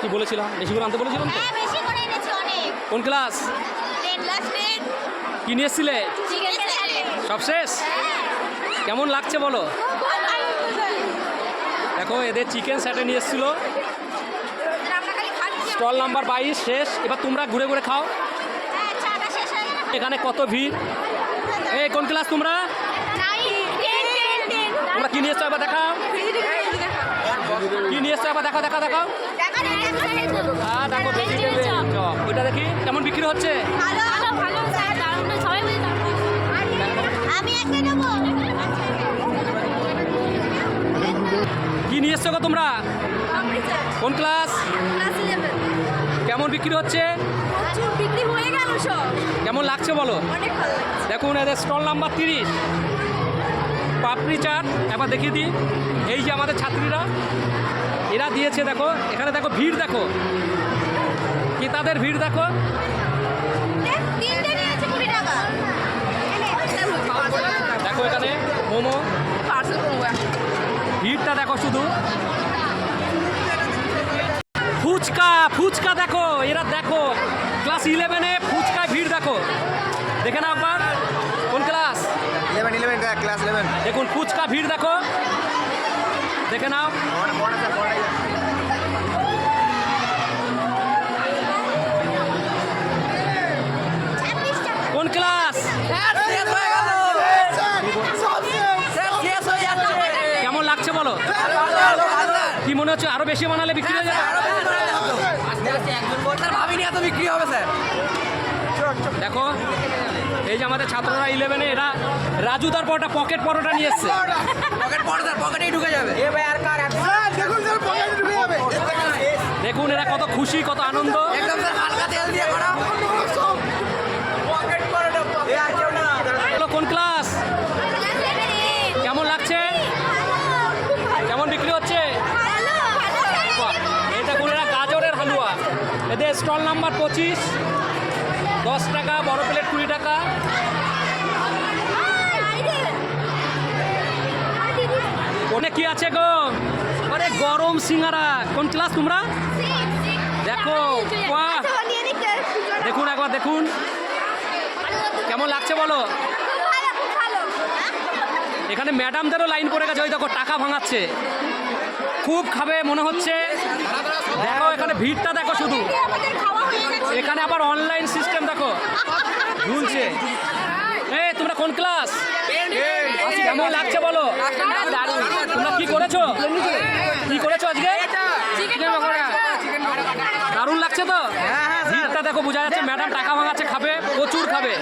কি বলেছিলাম? বেশি করে আনতে বলেছিলাম তো? হ্যাঁ বেশি করে এনেছি অনেক। কোন ক্লাস? টেন লাস্ট টেন কি নিয়ে এসছিলে? সব শেষ? কেমন লাগছে বলো? দেখো এদের চিকেন স্যাটে নিয়ে এসেছিল। স্টল নাম্বার বাইশ শেষ। এবার তোমরা ঘুরে ঘুরে খাও। হ্যাঁ চাটা শেষ হয়ে গেল এখানে কত ভিড়? এই কোন ক্লাস তোমরা? তোমরা কি নিয়ে এসছো? এবার দেখাও। এসছো এবার দেখাও দেখাও দেখাও হ্যাঁ দেখো ভেজিটেবল চপ ওইটা দেখি কেমন বিক্রি হচ্ছে? কি নিয়ে এসছো গো তোমরা? কোন ক্লাস? কেমন বিক্রি হচ্ছে? বিক্রি হয়ে গেল সব। কেমন লাগছে বলো? দেখুন এদের স্টল নাম্বার তিরিশ। পাপড়ি চাট একবার দেখিয়ে দিই। এই যে আমাদের ছাত্রীরা। এরা দিয়েছে দেখো এখানে দেখো ভিড় দেখো। কি তাদের ভিড় দেখো? দেখো এখানে মোমো। ভিড়টা দেখো শুধু। ফুচকা ফুচকা দেখো এরা দেখো। ক্লাস ইলেভেনে ফুচকায় ভিড় দেখো। দেখে না আবার কোন class? Eleven eleven class eleven. দেখুন ফুচকা ভিড় দেখো। দেখে নাও। কোন ক্লাস? কেমন লাগছে বলো? কি মনে হচ্ছে আরও বেশি বানালে বিক্রি হয়ে যাবে? ভাবিনি এত বিক্রি হবে স্যার। দেখো এই যে আমাদের ছাত্ররা ইলেভেনে এরা রাজুদার পরোটা পকেট পরোটা নিয়ে এসছে। পকেট স্যার পকেটেই ঢুকে যাবে। এ ভাই আর কার দেখুন স্যার পকেটে ঢুকে যাবে। দেখুন এরা কত খুশি কত আনন্দ। একদম স্যার হালকা তেল দিয়ে করা। পকেট পড়ে এ আর কেউ না। হলো কোন ক্লাস কেমন লাগছে? কেমন বিক্রি হচ্ছে? এটা এরা গাজরের হালুয়া। এদের স্টল নাম্বার পঁচিশ। দশ টাকা বড় প্লেট কুড়ি টাকা। ওনে কি আছে গো? আরে গরম সিঙ্গারা। কোন ক্লাস তোমরা? দেখো, দেখুন একবার দেখুন। কেমন লাগছে বলো? এখানে ম্যাডামদেরও লাইন পড়ে গেছে ওই দেখো টাকা ভাঙাচ্ছে। খুব খাবে মনে হচ্ছে। দেখো এখানে ভিড়টা দেখো শুধু। এখানে আবার অনলাইন সিস্টেম দেখো। ঝুলছে। এ তোমরা কোন ক্লাস? কেমন লাগছে বলো? কি করেছ? কি করেছ আজকে? দারুণ লাগছে তো? ভিড়টা দেখো বোঝা যাচ্ছে ম্যাডাম টাকা ভাঙাচ্ছে খাবে প্রচুর খাবে।